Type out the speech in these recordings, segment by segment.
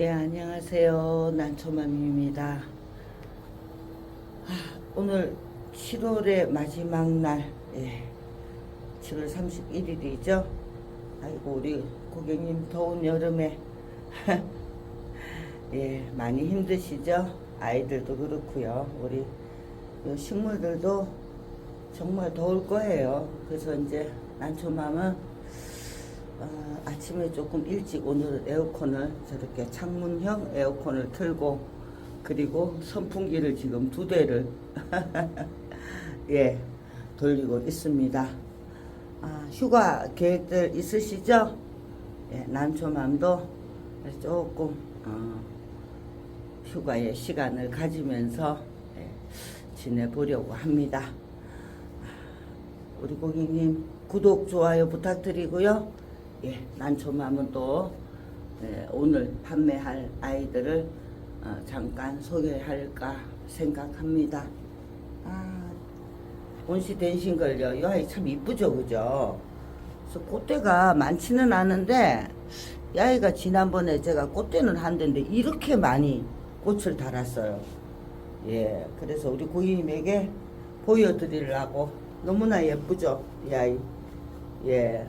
예, 안녕하세요. 난초맘입니다. 아, 오늘 7월의 마지막 날, 예, 7월 31일이죠. 아이고, 우리 고객님 더운 여름에, 예, 많이 힘드시죠? 아이들도 그렇고요. 우리 요 식물들도 정말 더울 거예요. 그래서 이제 난초맘은 어, 아침에 조금 일찍 오늘 에어컨을 저렇게 창문형 에어컨을 틀고 그리고 선풍기를 지금 두 대를 예 돌리고 있습니다. 아, 휴가 계획들 있으시죠? 예, 난초맘도 조금 어, 휴가의 시간을 가지면서 예, 지내보려고 합니다. 우리 고객님 구독 좋아요 부탁드리고요. 예, 난초맘은 또 예, 오늘 판매할 아이들을 어, 잠깐 소개할까 생각합니다. 아, 온시 den신걸요. 이 아이 참 이쁘죠, 그죠? 그래서 꽃대가 많지는 않은데 이 아이가 지난번에 제가 꽃대는 한 대인데 이렇게 많이 꽃을 달았어요. 예, 그래서 우리 고객님에게 보여드리려고 너무나 예쁘죠, 이 아이. 예.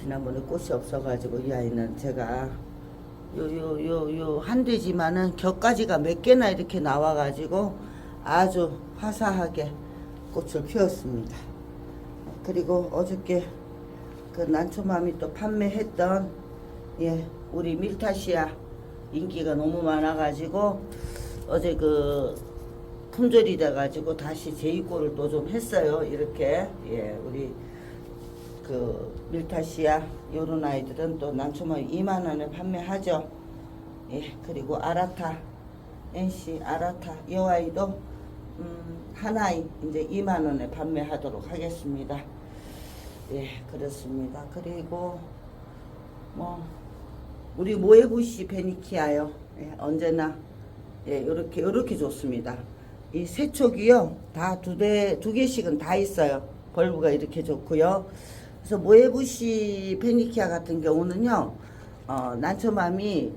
지난번에 꽃이 없어가지고 이 아이는 제가 요 요 요 요한 대지만은 격가지가 몇 개나 이렇게 나와가지고 아주 화사하게 꽃을 피웠습니다. 그리고 어저께 그 난초맘이 또 판매했던 예 우리 밀타시아 인기가 너무 많아가지고 어제 그 품절이 돼가지고 다시 재입고를 또 좀 했어요 이렇게 예 우리 그 밀타시아 요런 아이들은 또 난초만 2만 원에 판매하죠. 예, 그리고 아라타 NC 아라타 이 아이도 음, 하나이 이제 2만 원에 판매하도록 하겠습니다. 예, 그렇습니다. 그리고 뭐 우리 모에부시 베니키아요. 예, 언제나 예, 요렇게 요렇게 좋습니다. 이 세촉이요. 다 두 대 두 개씩은 다 있어요. 벌브가 이렇게 좋고요. 그래서 모에부시 페니키아 같은 경우는요, 어, 난초맘이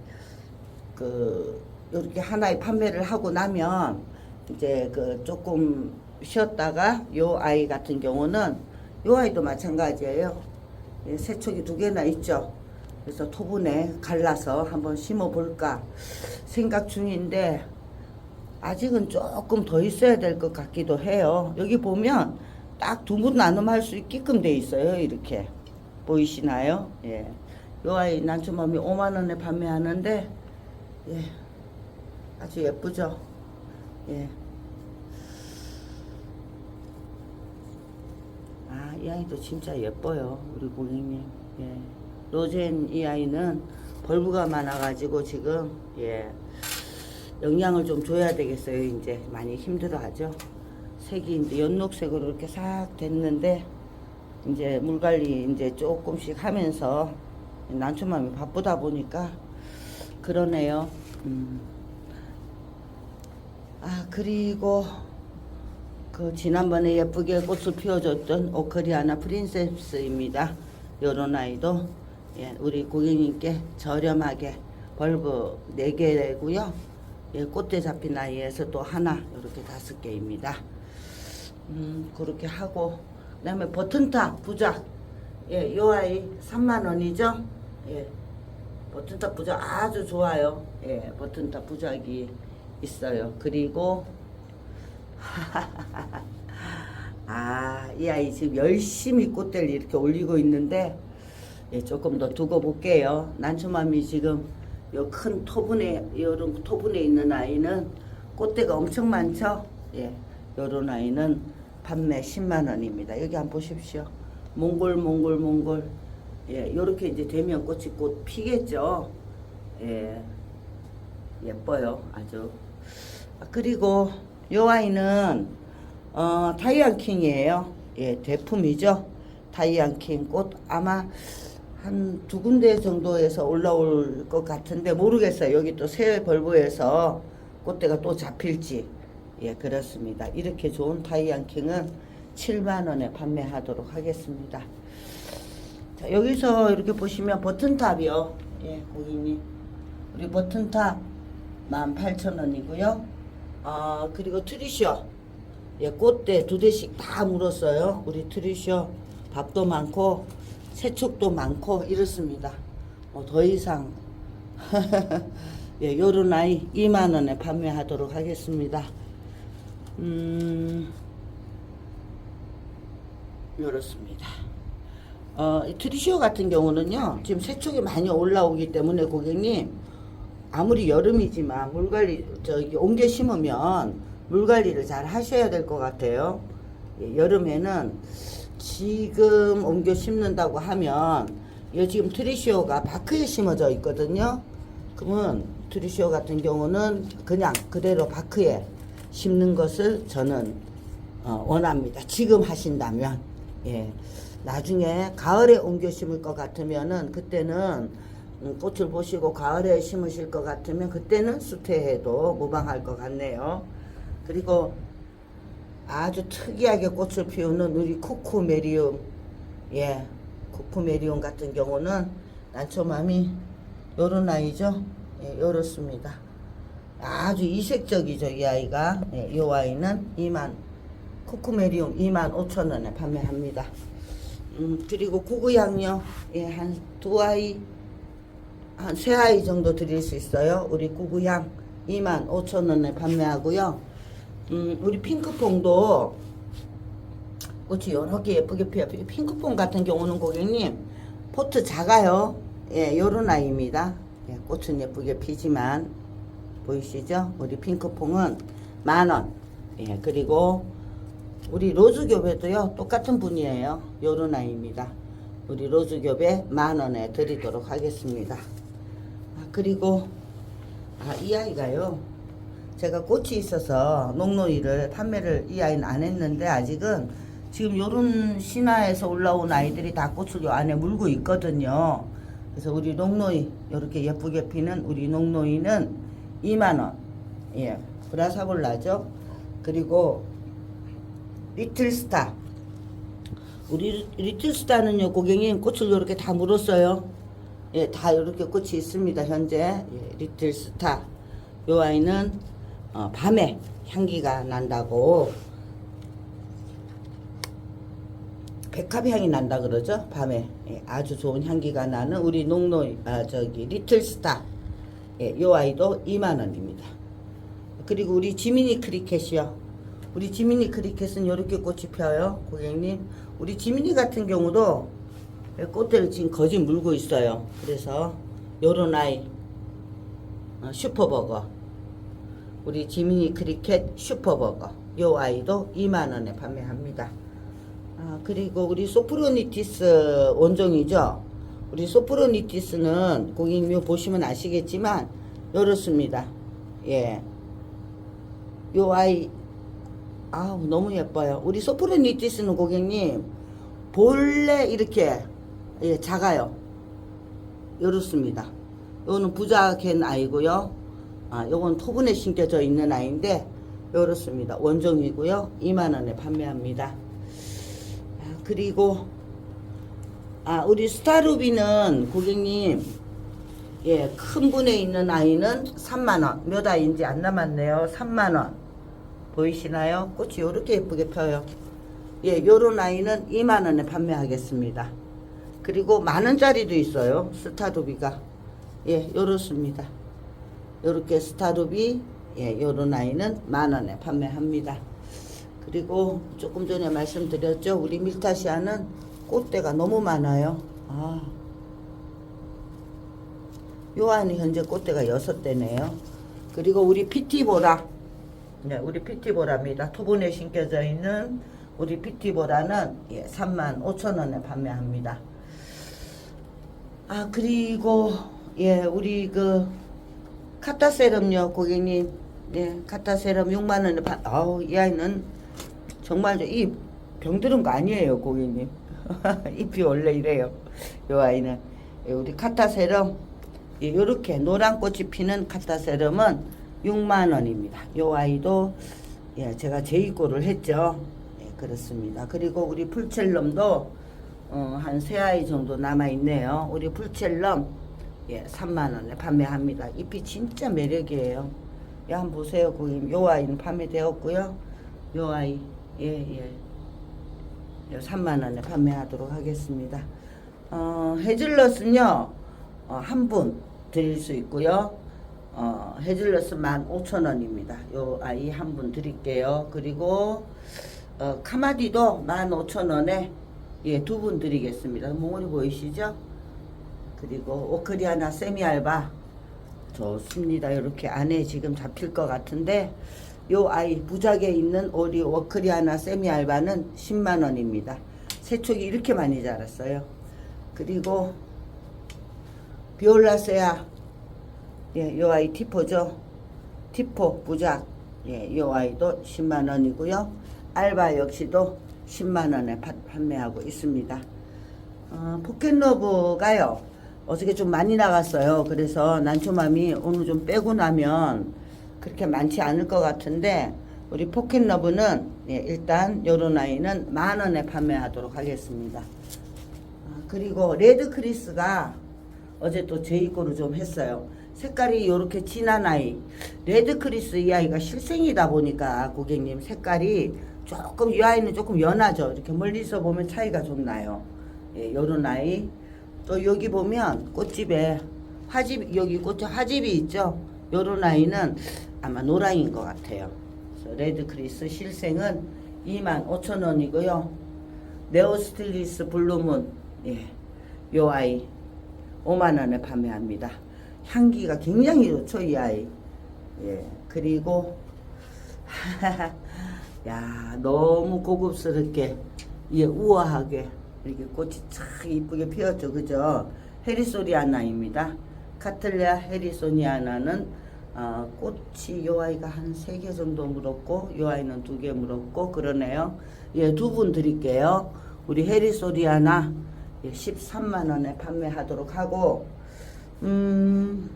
그 이렇게 하나의 판매를 하고 나면 이제 그 조금 쉬었다가 요 아이 같은 경우는 요 아이도 마찬가지예요. 예, 세척이 두 개나 있죠. 그래서 토분에 갈라서 한번 심어 볼까 생각 중인데 아직은 조금 더 있어야 될 것 같기도 해요. 여기 보면 딱 두 분 나눔할 수 있게끔 돼 있어요. 이렇게 보이시나요? 예. 요 아이 난초맘이 5만 원에 판매하는데 예. 아주 예쁘죠? 예. 아, 이 아이도 진짜 예뻐요. 우리 고객님. 예. 로젠 이 아이는 벌브가 많아가지고 지금, 예. 영양을 좀 줘야 되겠어요. 이제 많이 힘들어 하죠. 색이 이제 연녹색으로 이렇게 싹 됐는데, 이제 물 관리 이제 조금씩 하면서 난초맘이 바쁘다 보니까 그러네요. 음. 아, 그리고 그 지난번에 예쁘게 꽃을 피워줬던 오크리아나 프린세스입니다. 요런 아이도 예, 우리 고객님께 저렴하게 벌브 4개고요. 예, 꽃대 잡힌 아이에서 또 하나 이렇게 다섯 개입니다. 음, 그렇게 하고 그 다음에 버튼탑 부작 예, 요 아이 3만 원이죠. 예. 버튼탑 부작 아주 좋아요. 예, 버튼탑 부작이 있어요. 그리고 아, 이 아이 지금 열심히 꽃대를 이렇게 올리고 있는데 예, 조금 더 두고 볼게요. 난초맘이 지금 요 큰 토분에 요런 토분에 있는 아이는 꽃대가 엄청 많죠. 예, 요런 아이는 판매 10만 원입니다. 여기 한번 보십시오. 몽골 몽골 몽골 예, 요렇게 이제 되면 꽃이 곧 피겠죠. 예, 예뻐요. 아주. 아, 그리고 요 아이는 어, 타이안킹이에요. 예, 대품이죠. 타이안킹 꽃 아마 한 두 군데 정도에서 올라올 것 같은데 모르겠어요. 여기 또 새 벌브에서 꽃대가 또 잡힐지. 예, 그렇습니다. 이렇게 좋은 타이안킹은 7만 원에 판매하도록 하겠습니다. 자, 여기서 이렇게 보시면 버튼탑이요. 예, 고객님. 우리 버튼탑 18,000원이고요. 아, 그리고 트리셔. 예, 꽃대 두 대씩 다 물었어요. 우리 트리셔. 밥도 많고, 세척도 많고, 이렇습니다. 뭐, 더 이상. 예, 요런 아이 2만원에 판매하도록 하겠습니다. 음, 요렇습니다. 어, 이 트리시오 같은 경우는요, 지금 세척이 많이 올라오기 때문에 고객님, 아무리 여름이지만 물 관리, 저기 옮겨 심으면 물 관리를 잘 하셔야 될 것 같아요. 예, 여름에는 지금 옮겨 심는다고 하면, 이 지금 트리시오가 바크에 심어져 있거든요. 그러면 트리시오 같은 경우는 그냥 그대로 바크에 심는 것을 저는 어, 원합니다. 지금 하신다면, 예. 나중에 가을에 옮겨 심을 것 같으면은 그때는 음, 꽃을 보시고 가을에 심으실 것 같으면 그때는 수태해도 무방할 것 같네요. 그리고 아주 특이하게 꽃을 피우는 우리 쿠쿠메리움, 예, 쿠쿠메리움 같은 경우는 난초맘이 요런 아이죠. 예, 요렇습니다. 아주 이색적이죠, 이 아이가. 예, 이 아이는 2만, 쿠쿠메리움 2만 5천 원에 판매합니다. 음, 그리고 구구양요, 예, 한 두 아이, 한 세 아이 정도 드릴 수 있어요. 우리 구구양 2만 5천 원에 판매하고요. 음, 우리 핑크퐁도 꽃이 여러 개 예쁘게 피어요. 핑크퐁 같은 경우는 고객님, 포트 작아요. 예, 요런 아이입니다. 예, 꽃은 예쁘게 피지만, 보이시죠? 우리 핑크퐁은 만 원. 예, 그리고 우리 로즈교배도요, 똑같은 분이에요. 요런 아이입니다. 우리 로즈교배 만 원에 드리도록 하겠습니다. 아, 그리고, 아, 이 아이가요. 제가 꽃이 있어서 녹노이를 판매를 이 아이는 안 했는데 아직은 지금 요런 신화에서 올라온 아이들이 다 꽃을 요 안에 물고 있거든요. 그래서 우리 녹노이 요렇게 예쁘게 피는 우리 녹노이는 2만원. 예 브라사골라죠? 그리고 리틀스타. 우리 리틀스타는요 고객님 꽃을 요렇게 다 물었어요. 예다 요렇게 꽃이 있습니다 현재. 예, 리틀스타. 요 아이는 어, 밤에 향기가 난다고. 백합 향이 난다 그러죠? 밤에. 예, 아주 좋은 향기가 나는 우리 농노 아 저기 리틀스타 예, 요 아이도 2만 원입니다. 그리고 우리 지미니 크리켓이요. 우리 지미니 크리켓은 이렇게 꽃이 펴요, 고객님. 우리 지미니 같은 경우도 꽃대를 지금 거짓 물고 있어요. 그래서 요런 아이 어, 슈퍼버거 우리 지미니 크리켓 슈퍼버거 요 아이도 2만 원에 판매합니다. 아, 그리고 우리 소프로니티스 원종이죠. 우리 소프로니티스는 고객님 보시면 아시겠지만 이렇습니다. 예. 요 아이 아우 너무 예뻐요. 우리 소프로니티스는 고객님 본래 이렇게 예, 작아요. 이렇습니다. 요거는 부자캔 아이고요. 아, 요건 토분에 심겨져 있는 아이인데 이렇습니다. 원종이고요. 2만 원에 판매합니다. 아, 그리고 아, 우리 스타루비는 고객님, 예, 큰 분에 있는 아이는 3만원. 몇 아이인지 안 남았네요. 3만원. 보이시나요? 꽃이 요렇게 예쁘게 펴요. 예, 요런 아이는 2만원에 판매하겠습니다. 그리고 만원짜리도 있어요. 스타루비가. 예, 요렇습니다. 요렇게 스타루비, 예, 요런 아이는 만원에 판매합니다. 그리고 조금 전에 말씀드렸죠. 우리 밀타시아는 꽃대가 너무 많아요. 아. 요 안에 현재 꽃대가 여섯 대네요. 그리고 우리 피티보라. 네, 우리 피티보라입니다. 토분에 심겨져 있는 우리 피티보라는 예, 3만 5천 원에 판매합니다. 아, 그리고 예, 우리 그 카타세럼요, 고객님. 네, 카타세럼 6만 원에 판. 아우, 이 아이는 정말 이 병들은 거 아니에요, 고객님. 잎이 원래 이래요. 요 아이는 예, 우리 카타세럼 이렇게 노란 꽃이 피는 카타세럼은 6만 원입니다. 요 아이도 예, 제가 재입고를 했죠. 예, 그렇습니다. 그리고 우리 풀첼럼도 어, 한세 아이 정도 남아 있네요. 우리 풀첼럼 예, 3만 원에 판매합니다. 잎이 진짜 매력이에요. 예, 한번 보세요, 고객님. 요 아이는 판매되었고요. 요 아이, 예, 예. 요 3만 원에 판매하도록 하겠습니다. 어, 헤즐넛은요, 어, 한분 드릴 수 있고요. 어, 헤즐넛은 15,000원입니다. 요 아이 한 분 드릴게요. 그리고 어, 카마디도 15,000원에 예, 두 분 드리겠습니다. 몽골이 보이시죠? 그리고 오크리아나 세미알바 좋습니다. 이렇게 안에 지금 잡힐 것 같은데 요 아이 부작에 있는 오리 오크리아나 세미 알바는 10만 원입니다. 새촉이 이렇게 많이 자랐어요. 그리고 비올라세아 예, 요 아이 티포죠. 티포 부작 예, 요 아이도 10만 원이고요. 알바 역시도 10만 원에 파- 판매하고 있습니다. 어, 포켓러브가요. 어저께 좀 많이 나갔어요. 그래서 난초맘이 오늘 좀 빼고 나면 그렇게 많지 않을 것 같은데 우리 포켓러브는 예, 일단 요런 아이는 만 원에 판매하도록 하겠습니다. 아, 그리고 레드 크리스가 어제 또제 입고를 좀 했어요. 색깔이 이렇게 진한 아이. 레드 크리스 이 아이가 실생이다 보니까 고객님 색깔이 조금 이 아이는 조금 연하죠. 이렇게 멀리서 보면 차이가 좀 나요. 예, 요런 아이. 또 여기 보면 꽃집에 화집 여기 꽃 화집이 있죠. 요런 아이는 아마 노랑인 것 같아요. 레드 크리스 실생은 25,000원이고요. 네오스틸리스 블루문 예. 요 아이 5만 원에 판매합니다. 향기가 굉장히 좋죠, 이 아이. 예. 그리고 야, 너무 고급스럽게 예, 우아하게 이렇게 꽃이 참 이쁘게 피었죠. 그죠? 헤리소리아나입니다. 카틀레아 헤리소니아나는 어, 꽃이 요 아이가 한 세 개 정도 물었고 요 아이는 두 개 물었고 그러네요. 예, 두 분 드릴게요. 우리 헤리소리아나 예, 13만 원에 판매하도록 하고 음.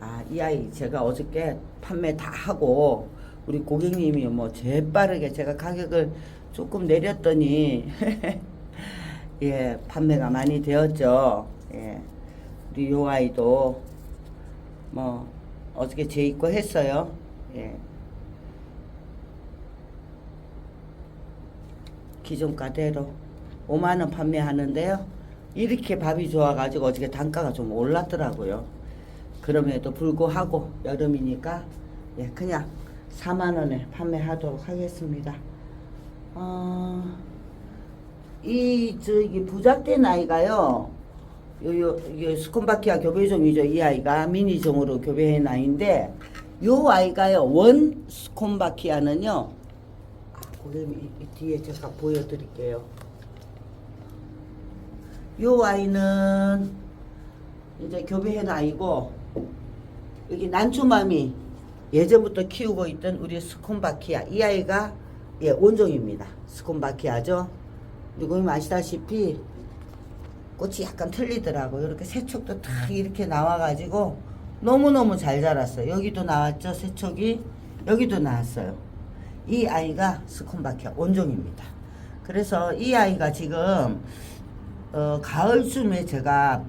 아, 이 아이 제가 어저께 판매 다 하고 우리 고객님이 뭐 재빠르게 제가 가격을 조금 내렸더니 예, 판매가 많이 되었죠. 예. 우리 요 아이도 뭐 어저께 재입고 했어요. 예. 기존 가대로 5만 원 판매하는데요. 이렇게 밥이 좋아가지고 어저께 단가가 좀 올랐더라고요. 그럼에도 불구하고 여름이니까 예, 그냥 4만 원에 판매하도록 하겠습니다. 어, 이 저기 부작된 아이가요. 요요 요 스콘바키아 교배종이죠. 이 아이가 미니종으로 교배한 아이인데 요 아이가요. 원 스콘바키아는요. 아, 고객님 이, 이 뒤에 제가 보여드릴게요. 요 아이는 이제 교배한 아이고 여기 난초맘이 예전부터 키우고 있던 우리 스콘바키아 이 아이가 예 원종입니다. 스콘바키아죠. 그리고 아시다시피 꽃이 약간 틀리더라고. 이렇게 새촉도 탁 이렇게 나와가지고 너무너무 잘 자랐어요. 여기도 나왔죠. 새촉이. 여기도 나왔어요. 이 아이가 스콘바키아 원종입니다. 그래서 이 아이가 지금 어, 가을쯤에 제가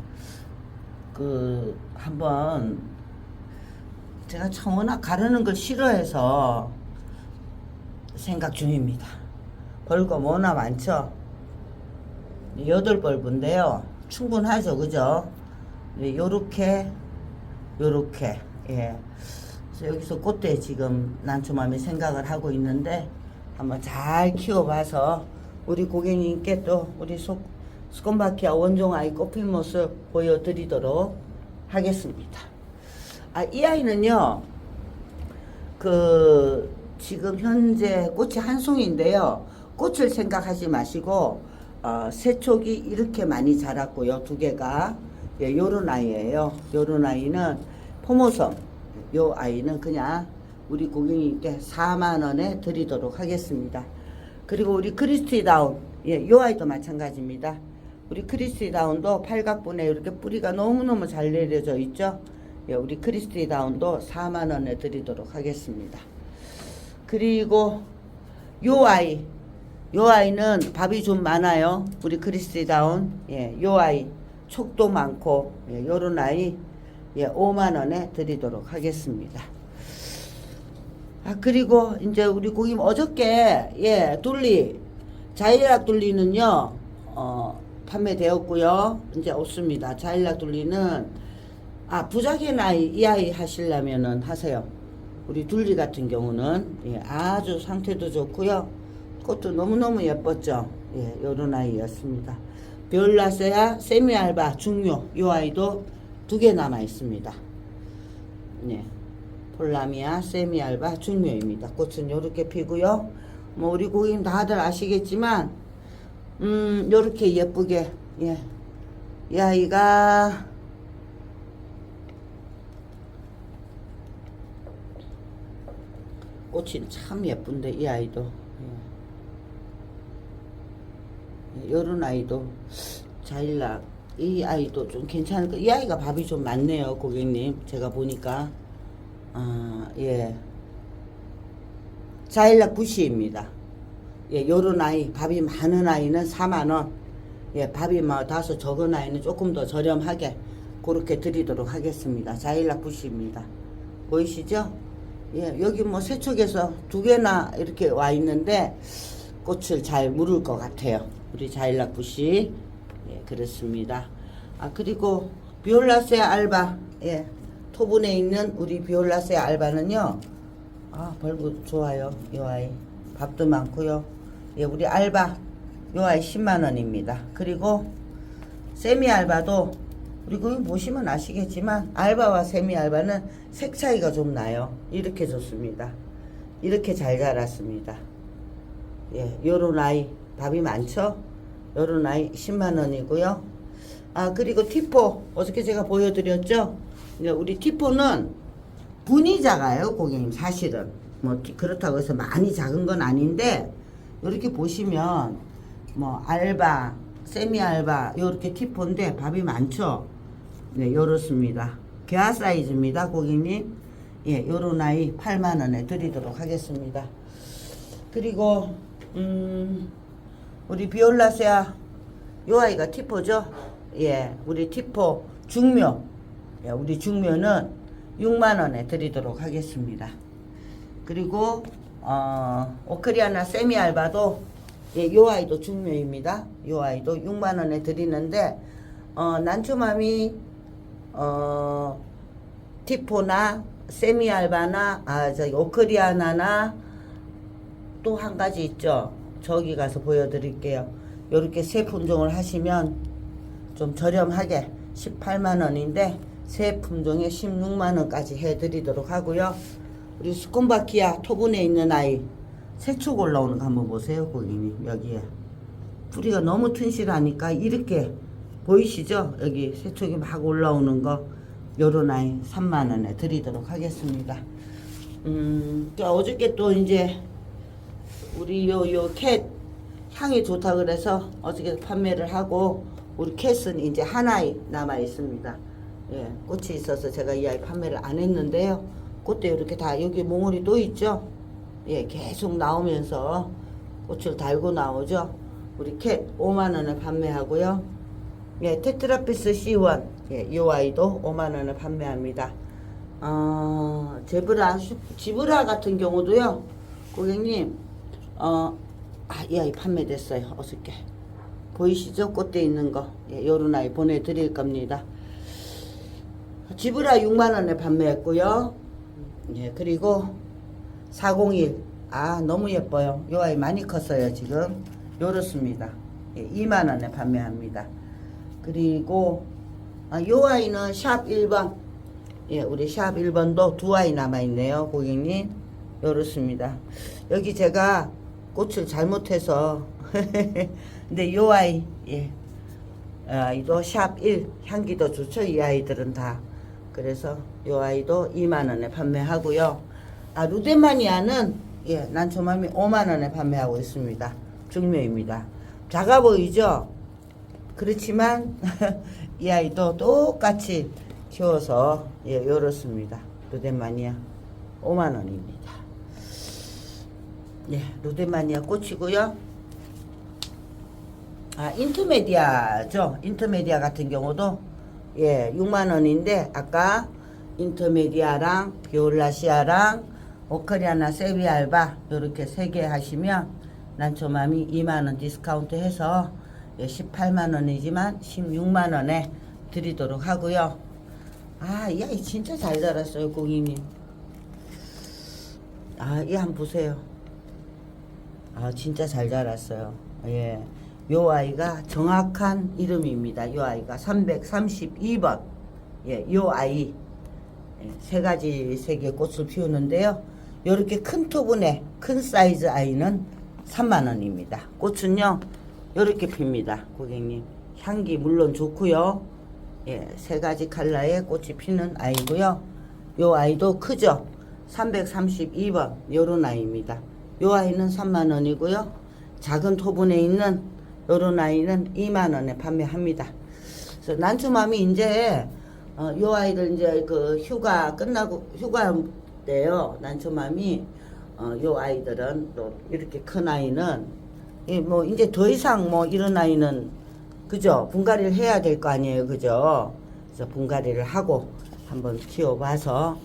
그 한번 제가 청원아 가르는 걸 싫어해서 생각 중입니다. 벌금 워낙 많죠? 여덟 벌분인데요. 충분하죠, 그죠? 네, 요렇게, 요렇게, 예. 여기서 그때 지금 난초맘이 생각을 하고 있는데, 한번 잘 키워봐서, 우리 고객님께 또, 우리 속, 스콘바키아 원종 아이 꽃핀 모습 보여드리도록 하겠습니다. 아, 이 아이는요, 그, 지금 현재 꽃이 한 송인데요. 꽃을 생각하지 마시고, 어, 새촉이 이렇게 많이 자랐고요. 두 개가. 예, 요런 아이예요. 요런 아이는 포모섬. 요 아이는 그냥 우리 고객님께 4만 원에 드리도록 하겠습니다. 그리고 우리 크리스티 다운. 예, 요 아이도 마찬가지입니다. 우리 크리스티 다운도 팔각분에 이렇게 뿌리가 너무너무 잘 내려져 있죠. 예, 우리 크리스티 다운도 4만 원에 드리도록 하겠습니다. 그리고 요 아이 요 아이는 밥이 좀 많아요. 우리 크리스티 다운. 예, 요 아이 촉도 많고 예, 요런 아이 예, 5만 원에 드리도록 하겠습니다. 아 그리고 이제 우리 고객님 어저께 예 둘리 자일락 둘리는요 어 판매되었고요 이제 없습니다 자일락 둘리는 아 부작의 나이 이 아이 하시려면은 하세요 우리 둘리 같은 경우는 예, 아주 상태도 좋고요 꽃도 너무너무 예뻤죠 예 요런 아이였습니다 베올라세아 세미알바 중요 요 아이도 두 개 남아 있습니다 네. 폴라미아, 세미알바, 중묘입니다. 꽃은 요렇게 피고요. 뭐 우리 고객님 다들 아시겠지만 음 요렇게 예쁘게 예. 이 아이가 꽃이 참 예쁜데 이 아이도 요런 아이도 자일락 이 아이도 좀 괜찮을 거. 이 아이가 밥이 좀 많네요, 고객님. 제가 보니까 아, 예. 자일락 부시입니다. 예, 요런 아이, 밥이 많은 아이는 4만원. 예, 밥이 뭐 다소 적은 아이는 조금 더 저렴하게 그렇게 드리도록 하겠습니다. 자일락 부시입니다. 보이시죠? 예, 여기 뭐 세척에서 두 개나 이렇게 와 있는데 꽃을 잘 물을 것 같아요. 우리 자일락 부시. 예, 그렇습니다. 아, 그리고 비올라세 알바. 예, 토분에 있는 우리 비올라세 알바는요. 아, 벌브 좋아요. 이 아이. 밥도 많고요. 예, 우리 알바. 요 아이 10만 원입니다. 그리고 세미 알바도 우리 그 보시면 아시겠지만 알바와 세미 알바는 색 차이가 좀 나요. 이렇게 좋습니다. 이렇게 잘 자랐습니다. 예, 요런 아이 밥이 많죠? 요런 아이 10만 원이고요. 아, 그리고 티포 어저께 제가 보여드렸죠? 우리 티포는 분이 작아요, 고객님. 사실은 뭐 티- 그렇다고 해서 많이 작은 건 아닌데 이렇게 보시면 뭐 알바, 세미 알바 요렇게 티포인데 밥이 많죠. 네, 요렇습니다. 개화 사이즈입니다, 고객님. 예, 요런 아이 8만 원에 드리도록 하겠습니다. 그리고 음 우리 비올라세아 요 아이가 티포죠? 예, 우리 티포 중묘. 예, 우리 중묘는 6만 원에 드리도록 하겠습니다. 그리고 어, 오크리아나 세미 알바도 예, 요 아이도 중묘입니다. 요 아이도 6만 원에 드리는데 어, 난초맘이 어, 티포나 세미 알바나 아, 저기 오크리아나나 또 한 가지 있죠. 저기 가서 보여드릴게요. 요렇게 세 품종을 하시면 좀 저렴하게 18만 원인데 세 품종에 16만 원까지 해드리도록 하고요. 우리 스콘바키아 토분에 있는 아이 세축 올라오는 거 한번 보세요, 고객님 여기에 뿌리가 너무 튼실하니까 이렇게 보이시죠? 여기 세축이 막 올라오는 거 요런 아이 3만 원에 드리도록 하겠습니다. 음, 자, 어저께 또 이제 우리 요 요 캣 향이 좋다 그래서 어저께 판매를 하고 우리 캣은 이제 하나이 남아 있습니다. 예, 꽃이 있어서 제가 이 아이 판매를 안 했는데요. 꽃도 이렇게 다 여기 몽울이 또 있죠. 예, 계속 나오면서 꽃을 달고 나오죠. 우리 캣 5만 원에 판매하고요. 예, 테트라피스 C1 예, 이 아이도 5만 원에 판매합니다. 어, 제브라 슈- 지브라 같은 경우도요. 고객님 어, 아, 이 아이 판매됐어요. 어저께. 보이시죠? 꽃대 있는 거. 예, 요런 아이 보내드릴 겁니다. 지브라 6만원에 판매했고요. 예, 그리고 401. 아, 너무 예뻐요. 요 아이 많이 컸어요, 지금. 요렇습니다. 예, 2만원에 판매합니다. 그리고, 아, 요 아이는 샵 1번. 예, 우리 샵 1번도 두 아이 남아있네요, 고객님. 요렇습니다. 여기 제가 꽃을 잘못해서, 근데 요 아이, 예. 아 이도 샵 1, 향기도 좋죠, 이 아이들은 다. 그래서 요 아이도 2만원에 판매하고요. 아, 루데마니아는, 예, 난초맘이 5만원에 판매하고 있습니다. 중묘입니다. 작아 보이죠? 그렇지만 이 아이도 똑같이 키워서 예, 요렇습니다. 루데마니아 5만 원입니다. 예, 루데마니아 꽃이고요. 아, 인터메디아죠. 인터메디아 같은 경우도 예, 6만 원인데 아까 인터메디아랑 비올라시아랑 오카리아나 세비알바 이렇게 세 개 하시면 난초맘이 2만 원 디스카운트 해서 예, 18만 원이지만 16만 원에 드리도록 하고요. 아, 이 아이 진짜 잘 자랐어요, 고객님. 아, 이 한 보세요. 아, 진짜 잘 자랐어요. 예. 요 아이가 정확한 이름입니다. 요 아이가 332번. 예, 요 아이. 예, 세 가지 색의 꽃을 피우는데요. 요렇게 큰 토분의 큰 사이즈 아이는 3만원입니다. 꽃은요, 요렇게 핍니다. 고객님. 향기 물론 좋고요 예, 세 가지 컬러의 꽃이 피는 아이고요. 요 아이도 크죠? 332번. 요런 아이입니다. 요 아이는 3만원이고요. 작은 토분에 있는 요런 아이는 2만원에 판매합니다. 그래서 난초맘이 이제 어, 요 아이들 이제 그 휴가 끝나고 휴가 때요. 난초맘이 어, 요 아이들은 또 이렇게 큰 아이는 이 뭐 이제 더 이상 뭐 이런 아이는 그죠 분갈이를 해야 될 거 아니에요 그죠 그래서 분갈이를 하고 한번 키워봐서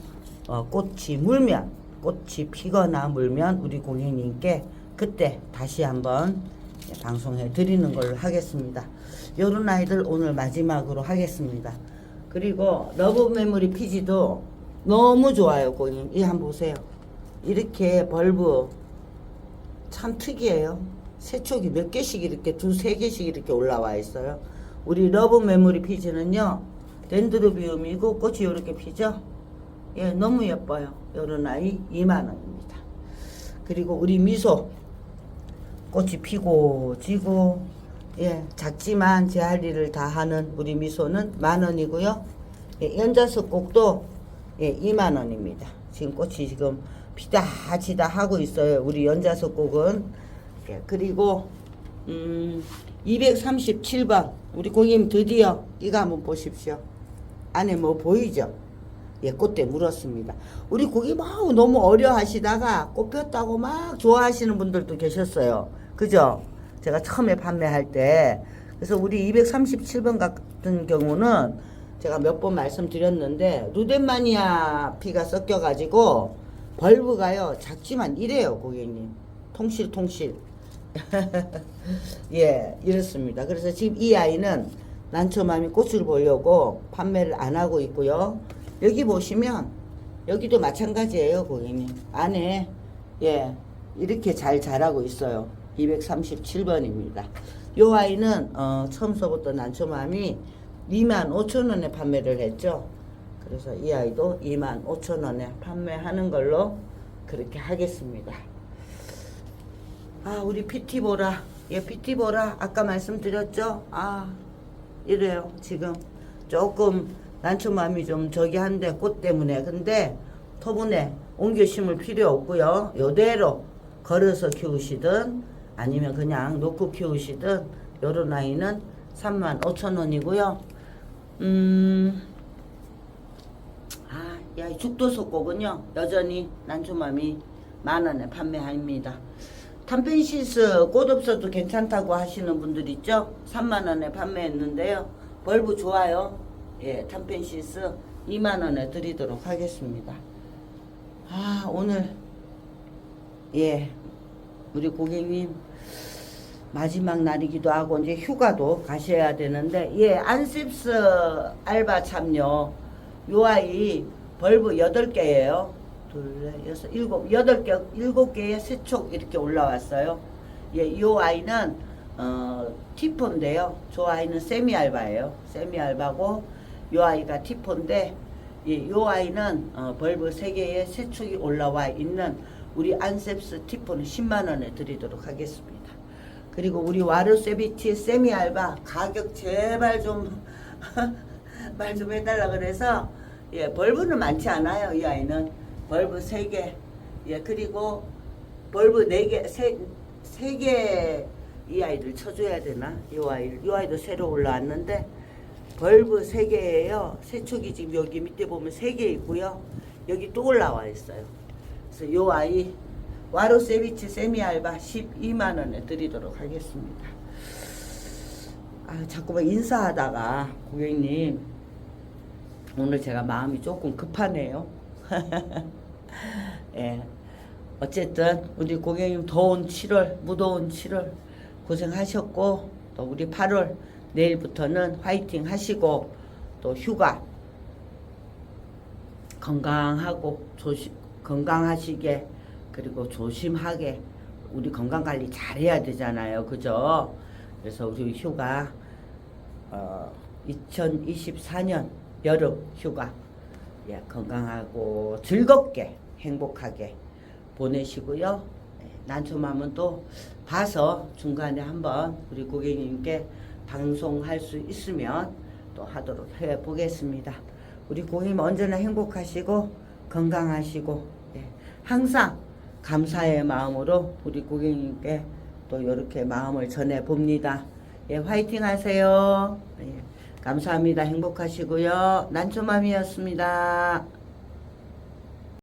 어, 꽃이 물면 꽃이 피거나 물면 우리 고객님께 그때 다시 한번 방송해 드리는 걸로 하겠습니다. 요런 아이들 오늘 마지막으로 하겠습니다. 그리고 러브 메모리 피지도 너무 좋아요, 고객님. 이 한번 보세요. 이렇게 벌브 참 특이해요. 세촉이 몇 개씩 이렇게 두 세 개씩 이렇게 올라와 있어요. 우리 러브 메모리 피지는요. 덴드로비움이고 꽃이 이렇게 피죠. 예, 너무 예뻐요. 요런 아이 2만 원입니다. 그리고 우리 미소 꽃이 피고 지고 예, 작지만 제 할 일을 다 하는 우리 미소는 만 원이고요. 예, 연자수 꼭도 예, 2만 원입니다. 지금 꽃이 지금 피다 지다 하고 있어요. 우리 연자수 꼭은 예, 그리고 음, 237번 우리 고객님 드디어 이거 한번 보십시오. 안에 뭐 보이죠? 예, 꽃대 물었습니다. 우리 고객님 아우 너무 어려 하시다가 꽃 폈다고 막 좋아하시는 분들도 계셨어요. 그죠? 제가 처음에 판매할 때. 그래서 우리 237번 같은 경우는 제가 몇 번 말씀드렸는데 루덴마니아 피가 섞여가지고 벌브가요 작지만 이래요 고객님 통실 통실 예 이렇습니다 그래서 지금 이 아이는 난초맘이 꽃을 보려고 판매를 안 하고 있고요 여기 보시면 여기도 마찬가지예요 고객님. 안에 예 이렇게 잘 자라고 있어요. 237번입니다. 요 아이는 어, 처음서부터 난초맘이 2만 5천 원에 판매를 했죠. 그래서 이 아이도 2만 5천 원에 판매하는 걸로 그렇게 하겠습니다. 아 우리 피티보라. 예 피티보라. 아까 말씀드렸죠? 아 이래요. 지금 조금 난초맘이 좀 저기 한데 꽃 때문에 근데 토분에 옮겨 심을 필요 없고요 요대로 걸어서 키우시든 아니면 그냥 놓고 키우시든 요런 아이는 3만 5천 원이고요 음 아, 야, kok은요, 여전히 난초맘이 만 원에 판매합니다. 탐펜시스 꽃 없어도 괜찮다고 하시는 분들 있죠? 3만 원에 판매했는데요. 벌브 좋아요. 예, 탐펜시스 2만 원에 드리도록 하겠습니다. 아, 오늘, 예, 우리 고객님 마지막 날이기도 하고 이제 휴가도 가셔야 되는데 예 안셉스 알바 참여 요 아이 벌브 8개예요. 둘, 넷, 여섯, 일곱, 여덟 개, 일곱 개의 세촉 이렇게 올라왔어요. 예, 요 아이는 어, 티포인데요. 저 아이는 세미 알바예요. 세미 알바고 요 아이가 티포인데 예, 요 아이는 어, 벌브 3개의 세촉이 올라와 있는 우리 안셉스 티포는 10만원에 드리도록 하겠습니다. 그리고 우리 와르세비티 세미 알바 가격 제발 좀 말 좀 해달라 그래서 예 벌브는 많지 않아요 이 아이는. 벌브 3개. 예 그리고 벌브 4개 세, 세개이 아이를 쳐줘야 되나? 이 아이 이 아이도 새로 올라왔는데 벌브 3개예요 세촉이 지금 여기 밑에 보면 3개 있고요 여기 또 올라와 있어요 그래서 요 아이 와로 세비치 세미 알바 12만 원에 드리도록 하겠습니다. 아, 자꾸만 인사하다가 고객님 오늘 제가 마음이 조금 급하네요. 예. 어쨌든 우리 고객님 더운 7월, 무더운 7월 고생하셨고 또 우리 8월 내일부터는 화이팅 하시고 또 휴가 건강하고 조심 건강하시게 그리고 조심하게 우리 건강 관리 잘해야 되잖아요. 그죠? 그래서 우리 휴가 어 2024년 여름 휴가 예, 건강하고 즐겁게 행복하게 보내시고요. 예, 난초맘은 또 봐서 중간에 한번 우리 고객님께 방송할 수 있으면 또 하도록 해 보겠습니다. 우리 고객님 언제나 행복하시고 건강하시고 예, 항상 감사의 마음으로 우리 고객님께 또 이렇게 마음을 전해 봅니다. 예, 화이팅 하세요. 예, 감사합니다. 행복하시고요. 난초맘이었습니다.